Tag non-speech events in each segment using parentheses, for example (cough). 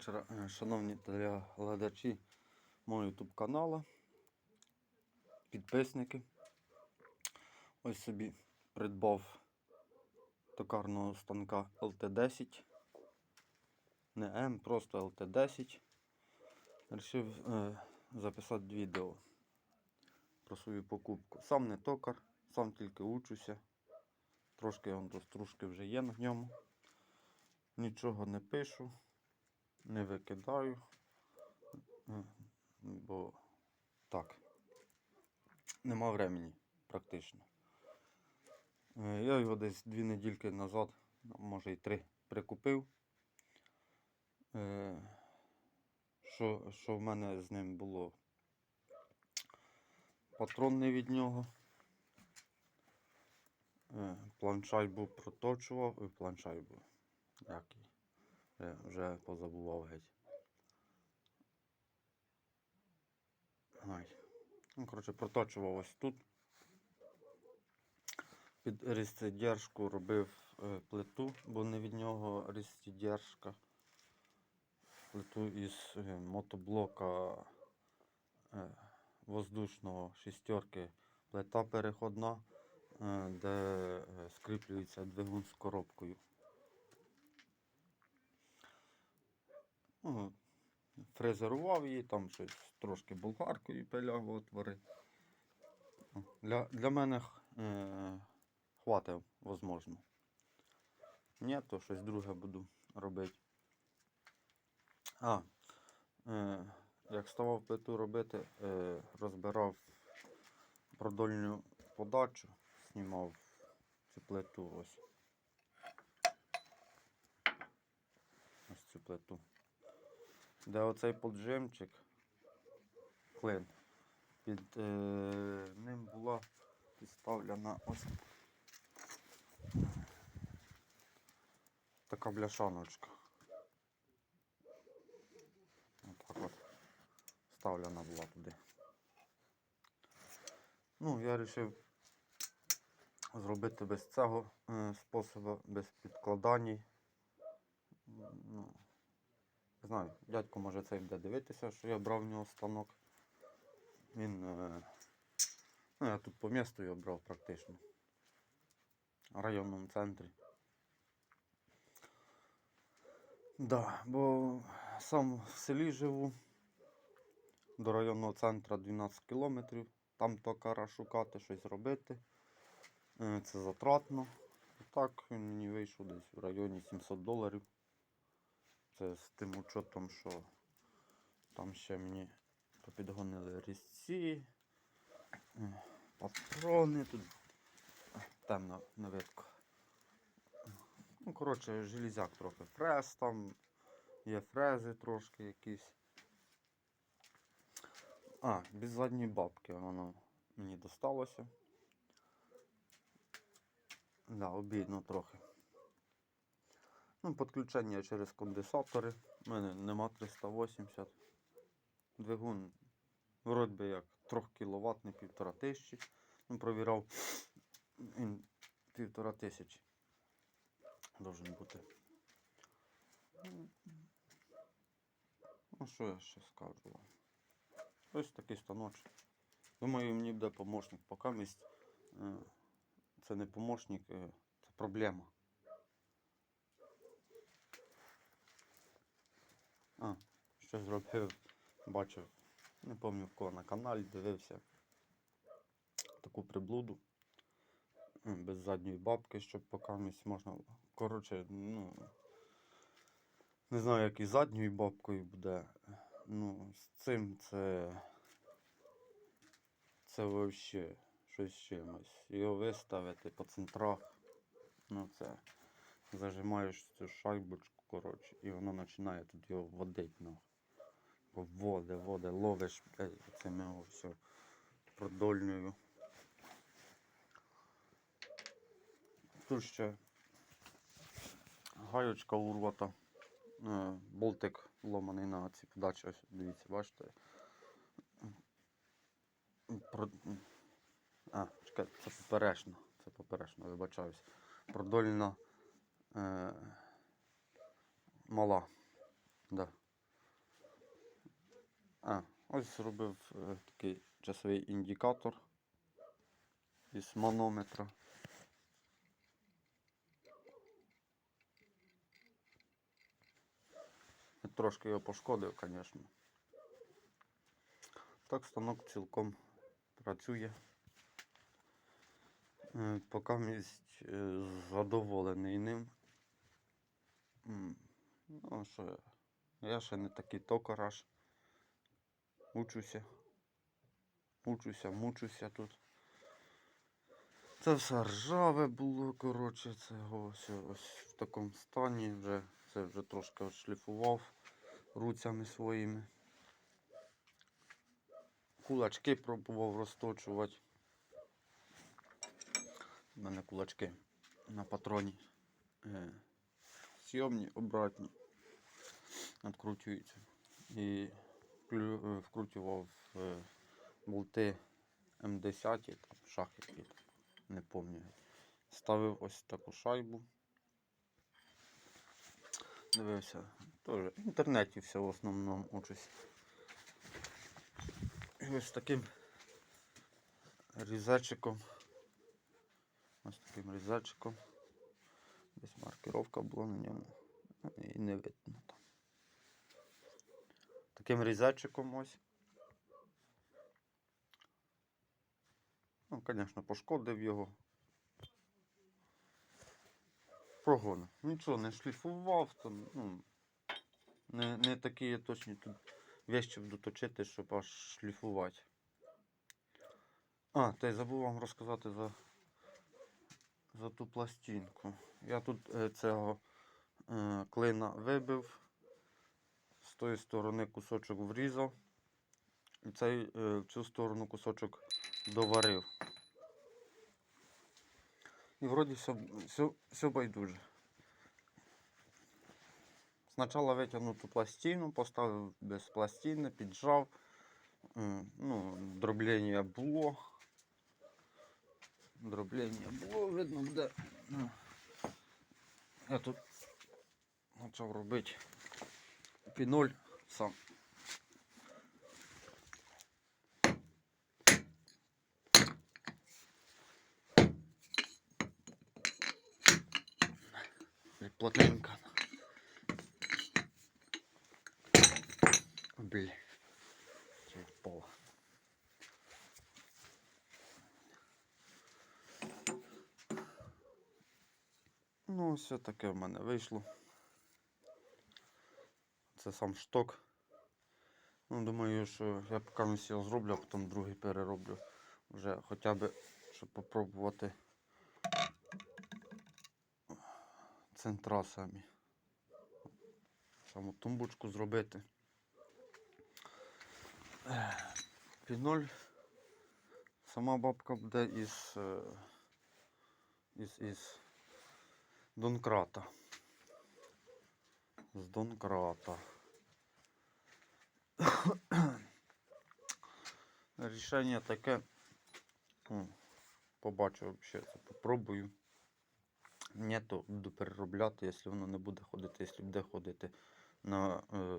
вечора, е, шановні глядачі мого YouTube каналу, підписники. Ось собі придбав токарного станка LT10. Не М, просто LT10. Рішив е, записати відео про свою покупку. Сам не токар, сам тільки учуся. Трошки он до стружки вже є на ньому. Нічого не пишу, не викидаю, бо так, нема времени практично. Е, Я його десь дві недільки назад, може й три, прикупив. Е, Що, що в мене з ним було? Патронний від нього. Е, Планшайбу проточував, і планшайбу. Який? Вже, вже позабував геть. Ну, коротше, проточував ось тут. Під різцедержку робив е, плиту, бо не від нього різцедержка. Плиту із е, мотоблока е, воздушного шістерки. Плита переходна, е, де е, скріплюється двигун з коробкою. Ну, фрезерував її, там щось трошки болгаркою пиляв отвори. Для, для мене е, хватить, можливо. Ні, то щось друге буду робити. А, е, як ставав плиту робити, е, розбирав продольну подачу, знімав цю плиту ось. Ось цю плиту. Де оцей поджимчик, клин, під е, ним була підставлена ось така бляшаночка. Отак от вставлена була туди. Ну, я вирішив зробити без цього е, способу, без підкладань. Ну, знаю, дядько може цей буде дивитися, що я брав в нього станок. Він. Е, ну, я тут по місту його брав практично. В районному центрі. Да, бо сам в селі живу. До районного центру 12 кілометрів. Там токара шукати, щось робити. Е, Це затратно. Так, він мені вийшов десь в районі 700 доларів. Це з тим учетом, що там ще мені попідгонили різці, е, патрони, тут темно не видко. Ну, коротше, железяк трохи. Фрез там, є фрези трошки якісь. А, без задньої бабки воно мені досталося. Да, обідно трохи. Ну, Підключення через конденсатори. У мене нема 380. Двигун вроді би як 3 кВт, не 1500. Ну, провірав він 1500 должен бути. Ну, що я ще скажу вам? Ось такий станочок. Думаю, мені буде помощник. Поки місць е, це не помощник, е, це проблема. А, що зробив, бачив, не пам'ятаю в кого на каналі дивився таку приблуду. Без задньої бабки, щоб поки місць можна. Коротше, ну. Не знаю, як і задньою бабкою буде. Ну, з цим це. Це взагалі щось чимось. Його виставити по центрах. Ну це. Зажимаєш цю шайбочку, коротше, і воно починає тут його водить, ну. Воде, воде, ловиш, блядь, цими все продольною. Тут ще гаючка урвата. Е, Болтик ломаний на ці подачі. Ось, дивіться, бачите. Про... А, чекайте, це поперечно. Це поперечно, вибачаюсь. Продольна е... мала. Да. А, ось зробив е, такий часовий індикатор із манометра. Трошки його пошкодив, звісно. Так станок цілком працює. Е, Поки місць е, задоволений ним. Ну, що я? Ще не такий токараш. Учуся. Учуся, мучуся тут. Це все ржаве було, коротше, це ось, ось в такому стані вже. Це вже трошки отшліфував руцями своїми. Кулачки пробував розточувати. У мене кулачки на патроні. Сйомні, обратні. Откручуються. І е, вкручував е, болти М10, там шахи, не пам'ятаю. Ставив ось таку шайбу. Дивився. Теж в інтернеті все в основному учусь. І ось таким різачиком. Ось таким різачиком. Десь маркировка була на ньому. І не видно там. Таким різачиком ось. Ну, звісно, пошкодив його. Прогон. Нічого не шліфував, там, ну, не, не такі точні тут вещі доточити, щоб аж шліфувати. А, та й забув вам розказати за, за ту пластинку. Я тут е, цього е, клина вибив, з тої сторони кусочок врізав, і цей, е, в цю сторону кусочок доварив. І вроді все, все, все байдуже. Спочатку витягнув ту пластину, поставив без пластини, піджав. Ну, дроблення було. Дроблення було, видно, буде. Ну, Я тут почав робити піноль сам. Плотненько. Блін. Чи впало. Ну, все таке в мене вийшло. Це сам шток. Ну, думаю, що я поки його зроблю, а потім другий перероблю. Вже хоча б, щоб попробувати центра самі. Саму тумбочку зробити. Піноль. Сама бабка буде із, е, із, із Донкрата. З Донкрата. (coughs) Рішення таке. Побачу ще це попробую. Ні, то буду переробляти, якщо воно не буде ходити, якщо буде ходити на е,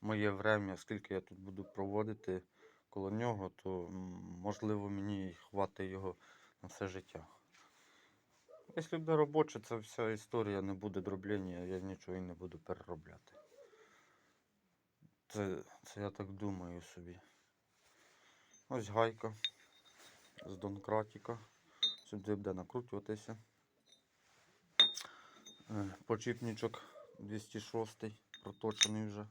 моє время, скільки я тут буду проводити коло нього, то можливо мені хватить його на все життя. Якщо буде робоче, це вся історія, не буде дроблення, я нічого і не буду переробляти. Це, це я так думаю собі. Ось гайка з Донкратіка. Сюди буде накручуватися. Е, Почіпничок 206 проточений вже.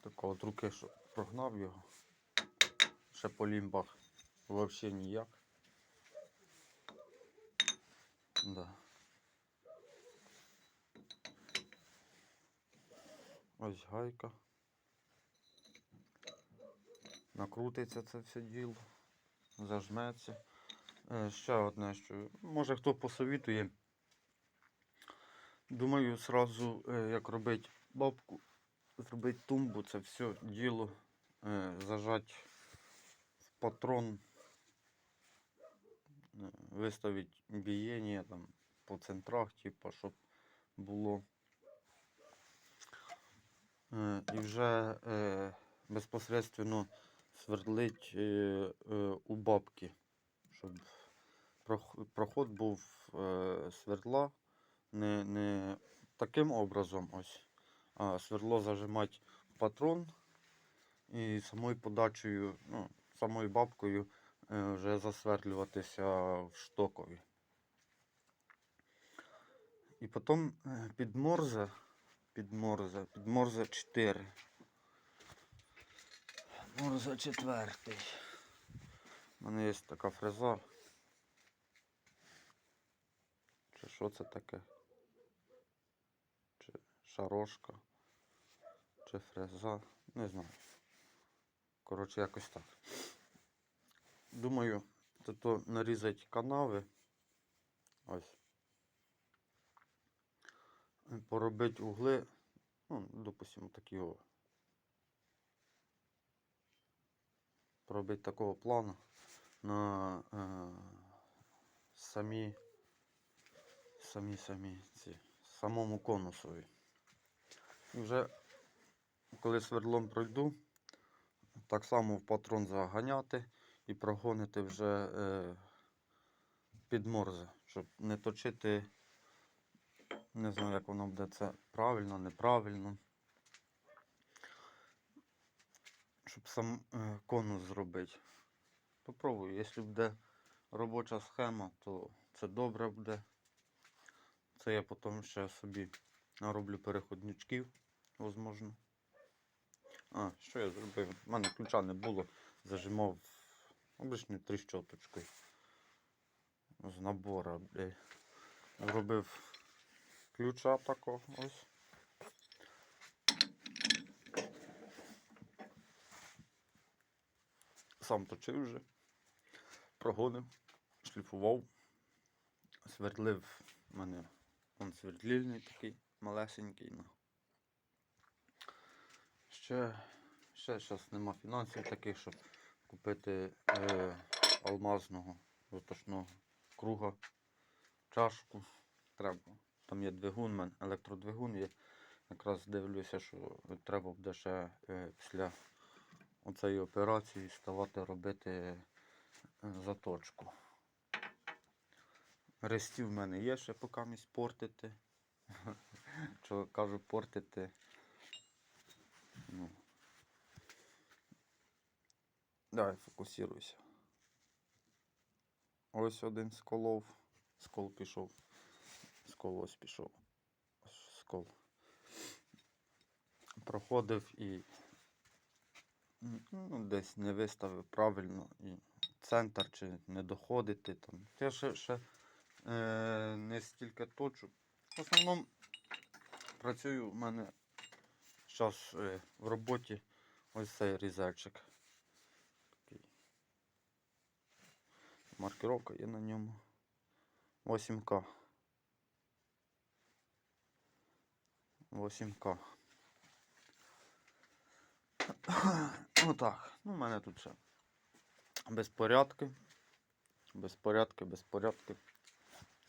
Такого от руки, що прогнав його. Ще по лімбах взагалі ніяк. Да. Ось гайка. Накрутиться це все діло. Зажметься. Е, ще одне, що може хто посовітує. Думаю, сразу е, як робити бабку, зробити тумбу, це все діло е, зажать патрон, е, виставити бієння там по центрах, типу, щоб було. Е, і вже е, безпосередньо свердлить е, е, у бабки, щоб проход був е, свердла не, не таким образом ось, а свердло зажимати в патрон і самою подачею, ну, самою бабкою е, вже засвердлюватися в штокові. І потім е, під морзе, під морзе, 4. Морзе четвертий. У мене є така фреза. Чи що це таке? Чи шарошка? Чи фреза? Не знаю. Коротше, якось так. Думаю, то нарізати канави. Ось. Поробити угли. Ну, допустимо, такі о. Такого плану на е, самі самі самі ці самому конусові. І вже коли свердлом пройду, так само в патрон заганяти і прогонити вже е, під морзе, щоб не точити, не знаю, як воно буде це правильно, неправильно. Щоб сам е, конус зробити. Попробую, якщо буде робоча схема, то це добре буде. Це я потім ще собі нароблю переходничків, можливо. А, що я зробив? У мене ключа не було, зажимав обичною тріщоточкою з набора. бля. Зробив ключа такого ось. Сам точив вже, прогонив, шліфував, свердлив у мене он свердлільний такий малесенький. Ну. Ще, ще зараз нема фінансів таких, щоб купити е, алмазного заточного круга, чашку. Треба. Там є двигун, у мене електродвигун є. Якраз дивлюся, що треба буде ще е, після оцеї операції ставати робити е, заточку. Рестів в мене є ще поки місь портити. (laughs) Що кажу портити. Ну. Давай, фокусируйся. Ось один сколов. Скол пішов. Скол ось пішов. Скол. Проходив і ну, десь не виставив правильно і центр чи не доходити там. Я ще, ще е, не стільки точу. В основному працюю в мене зараз е, в роботі ось цей різальчик. Маркировка є на ньому. 8К. 8К. (coughs) Отак. Ну, у мене тут ще безпорядки. Безпорядки, безпорядки.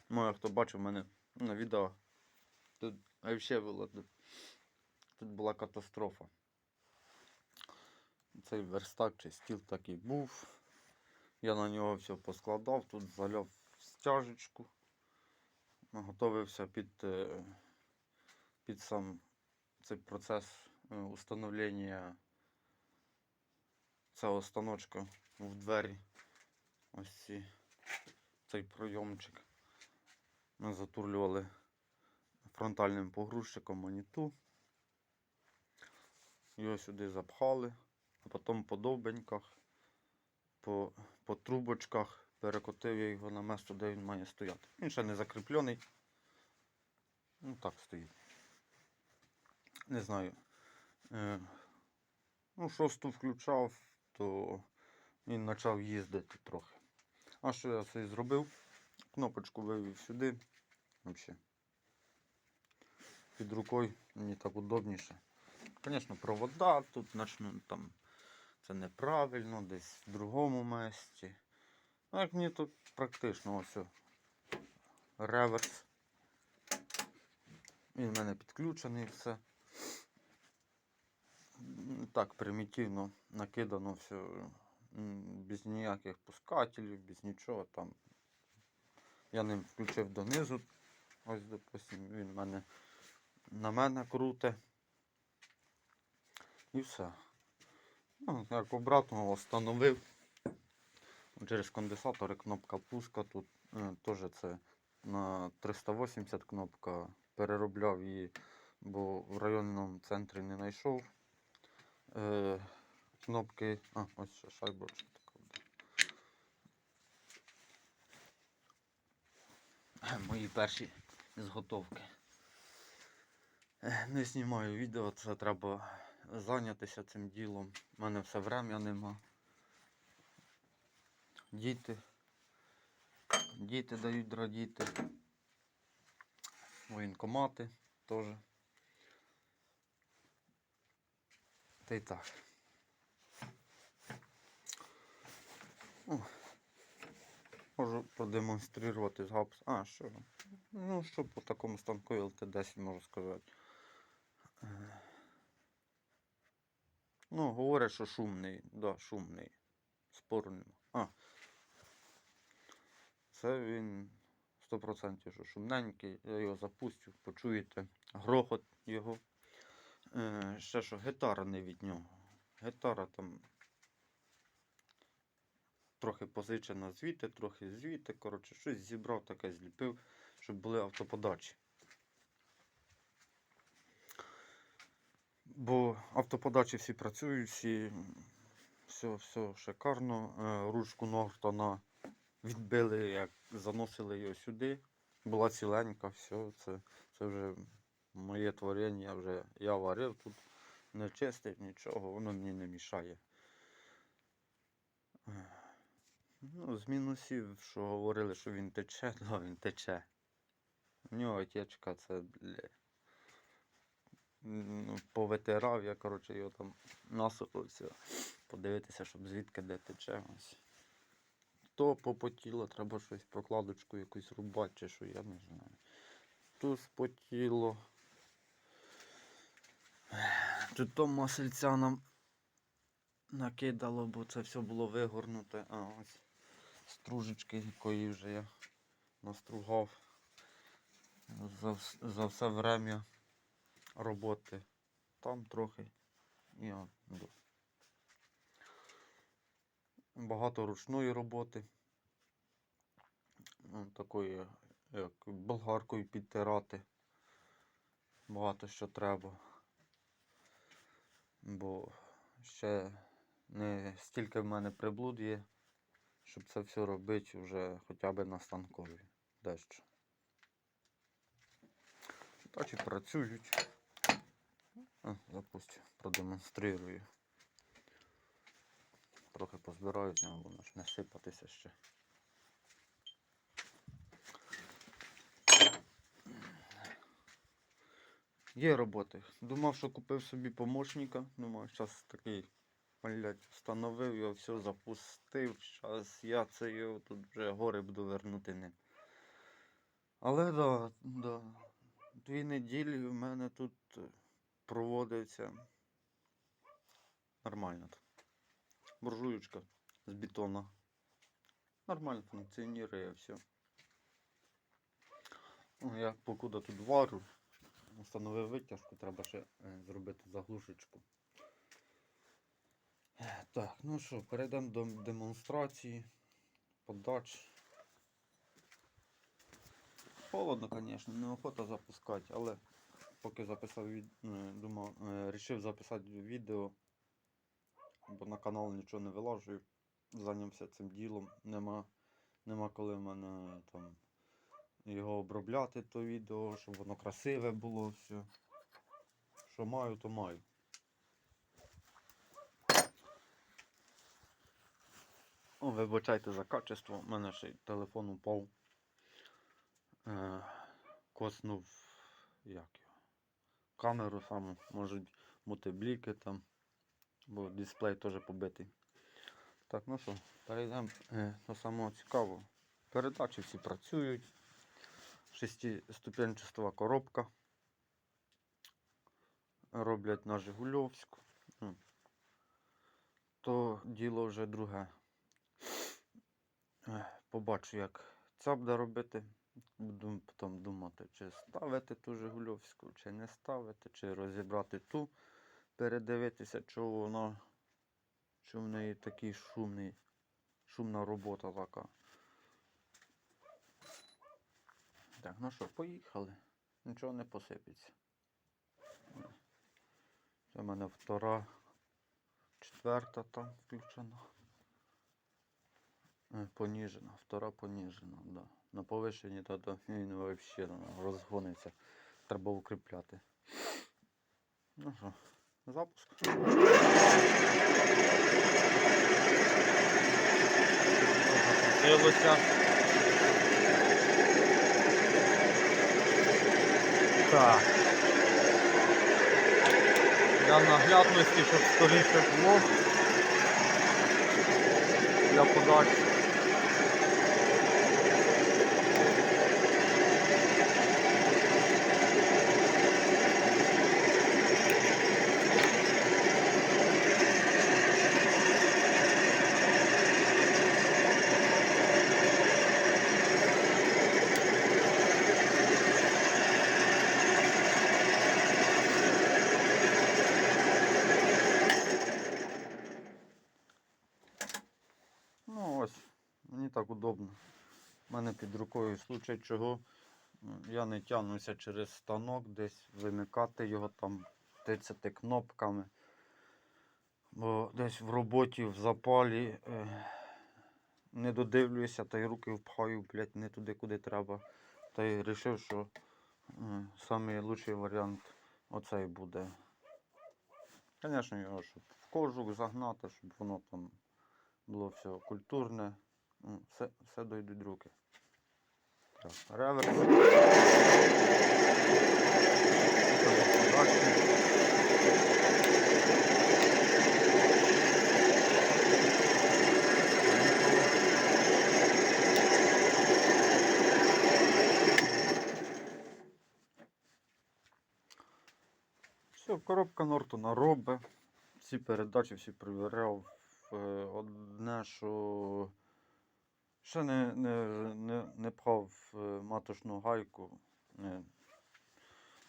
Може, хто бачив мене на відео. Тут взагалі було. Тут, була катастрофа. Цей верстак чи стіл такий був. Я на нього все поскладав, тут заляв стяжечку. Готовився під, е, під сам цей процес е, установлення цього станочка в двері. Ось ці, цей пройомчик. Ми затурлювали фронтальним погрузчиком маніту. Його сюди запхали, а потім по довбеньках, по, по трубочках перекотив я його на місце, де він має стояти. Він ще не закріплений. Ну так стоїть. Не знаю. Е, ну, шосту включав, то він почав їздити трохи. А що я це зробив? Кнопочку вивів сюди. Під рукою мені так удобніше. Звісно, провода тут начну там. Це неправильно, десь в другому місці. Ну, як мені тут практично ось. Реверс. Він в мене підключений все. Так, примітивно накидано все. Без ніяких пускателів, без нічого там. Я ним включив донизу. Ось, допустим, він мене на мене круте. І все. Ну, як обратно встановив. Через конденсатори кнопка пуска. Тут е, теж це на 380 кнопка. Переробляв її, бо в районному центрі не знайшов. Е, кнопки. А, ось ще буде. Мої перші зготовки. Не знімаю відео, це треба зайнятися цим ділом. У мене все врем'я нема. Діти. Діти дають радіти. Воєнкомати теж. Та й так. Можу продемонструвати з гапс. А, що? Ну, що по такому станку LT10 можу сказати. Ну, говорять, що шумний. Да, шумний. Спору нема. А. Це він 100% що шумненький. Я його запустив, почуєте грохот його. Е, ще що, гітара не від нього. Гітара там трохи позичена звідти, трохи звідти. Коротше, щось зібрав, таке зліпив, щоб були автоподачі. Бо автоподачі всі працюють, всі все, все шикарно. Е, Ручку Нортона відбили, як заносили його сюди. Була ціленька, все, це, це вже моє творіння, вже я варив тут, не чистив нічого, воно мені не мішає. Е, Ну, з мінусів, що говорили, що він тече, то (laughs) він тече. У нього течка це, бля. Повитирав я, коротше, його там насупився. Подивитися, щоб звідки де тече. Ось. То попотіло, треба щось прокладочку якусь рубати чи що, я не знаю. Тут спотіло. Тут то масельця нам накидало, бо це все було вигорнуте. А ось стружечки, якої вже я настругав за, за все время роботи. Там трохи і от. Багато ручної роботи. Ну, Такої, як болгаркою підтирати. Багато що треба. Бо ще не стільки в мене приблуд є, щоб це все робити вже хоча б на станкові дещо. Так і працюють. А, запустю, продемонструю. Трохи позбирають, але воно ж не сипатися ще. Є роботи. Думав, що купив собі помощника. Думав, зараз такий, блядь, встановив його, все запустив. Зараз я це його тут вже гори буду вернути ним. Але да, да. Дві неділі в мене тут е, проводиться нормально. Буржуючка з бетона. Нормально функціонує все. Ну, я покуда тут варю, встановив витяжку, треба ще е, зробити заглушечку. Е, Так, ну що, перейдемо до демонстрації, подач. Холодно, звісно, неохота запускати, але поки записав від... е, думав, е, рішив записати відео, бо на канал нічого не вилажую. Зайнявся цим ділом. Нема, нема коли в мене там його обробляти, то відео, щоб воно красиве було все. Що маю, то маю. О, вибачайте за качество, у мене ще й телефон упав. Е, коснув як? Камеру саму, можуть бути бліки там, бо дисплей теж побитий. Так, ну що, перейдемо е, до самого цікавого. Передачі всі працюють. Шестиступенчастова коробка. роблять на Жигульовську. Ну, То діло вже друге. Побачу, як це буде робити. Буду потім думати, чи ставити ту Жигульовську, чи не ставити, чи розібрати ту, передивитися, чого вона, що в неї такий шумний, шумна робота така. Так, ну що, поїхали. Нічого не посипеться. Це в мене втора, четверта там включена. Е, Поніжена, втора поніжена, да. На повишенні то, то (laughs) він взагалі розгониться. Треба укріпляти. Ну що, запуск. Запустилося. Так. Для наглядності, щоб скоріше було. Для подачі. Ну ось, мені так удобно. У мене під рукою в случай чого я не тягнуся через станок, десь вимикати його там, тицяти кнопками. Бо десь в роботі, в запалі е, не додивлююся, та й руки впхаю, блядь, не туди, куди треба. Та й вирішив, що найкращий варіант оцей буде. Звісно, його щоб в кожух загнати, щоб воно там було все культурне. Все, все дойдуть руки. Реверс. Все, коробка Нортона робить. Всі передачі, всі перевіряв. Е, Одне, що ще не, не, не, не пхав е, маточну гайку, не,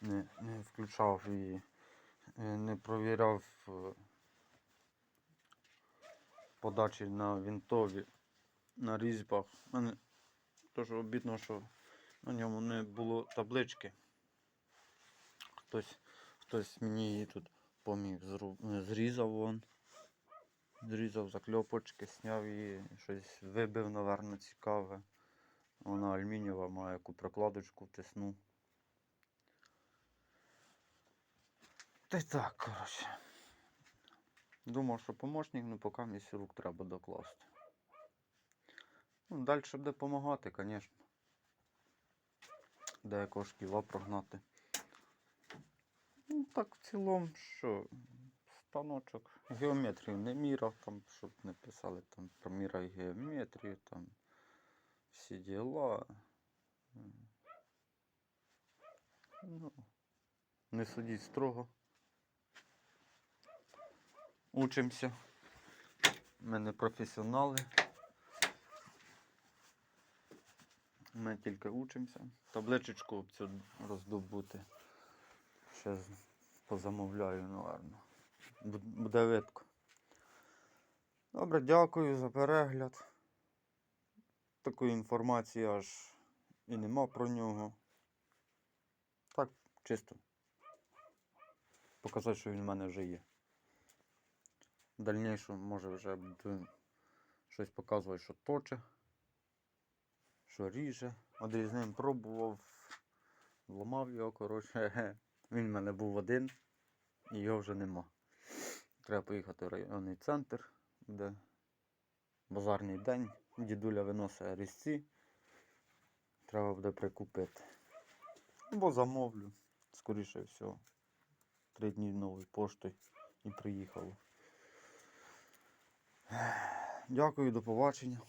не, не включав і е, не провіряв е, подачі на вінтові, на різьбах. У мене дуже обідно, що на ньому не було таблички. Хтось, хтось мені її тут поміг, зрізав вон. Зрізав закльопочки, сняв її, щось вибив, напевно, цікаве. Вона алюмінієва, має яку прокладочку втисну. Та й так, коротше. Думав, що помощник, ну поки мені рук треба докласти. Ну, далі буде допомагати, звісно. Деякого шкіла прогнати. Ну, так в цілому, що станочок. Геометрію не міряв, там, щоб не писали там промірай геометрію, там всі діла. Ну, не судіть строго. Учимося. Ми не професіонали. Ми тільки учимося. Табличечку цю роздобути. Ще позамовляю, напевно. Бу- Буде видко. Добре, дякую за перегляд. Такої інформації аж і нема про нього. Так, чисто. Показати, що він в мене вже є. В дальнішому може вже буду щось показувати, що точе, що ріже. Один пробував, ламав його, коротше. (laughs) Він в мене був один і його вже нема. Треба поїхати в районний центр, де базарний день. Дідуля виносить різці. Треба буде прикупити. Або замовлю. Скоріше всього. Три дні нової поштою і приїхало. Дякую, до побачення.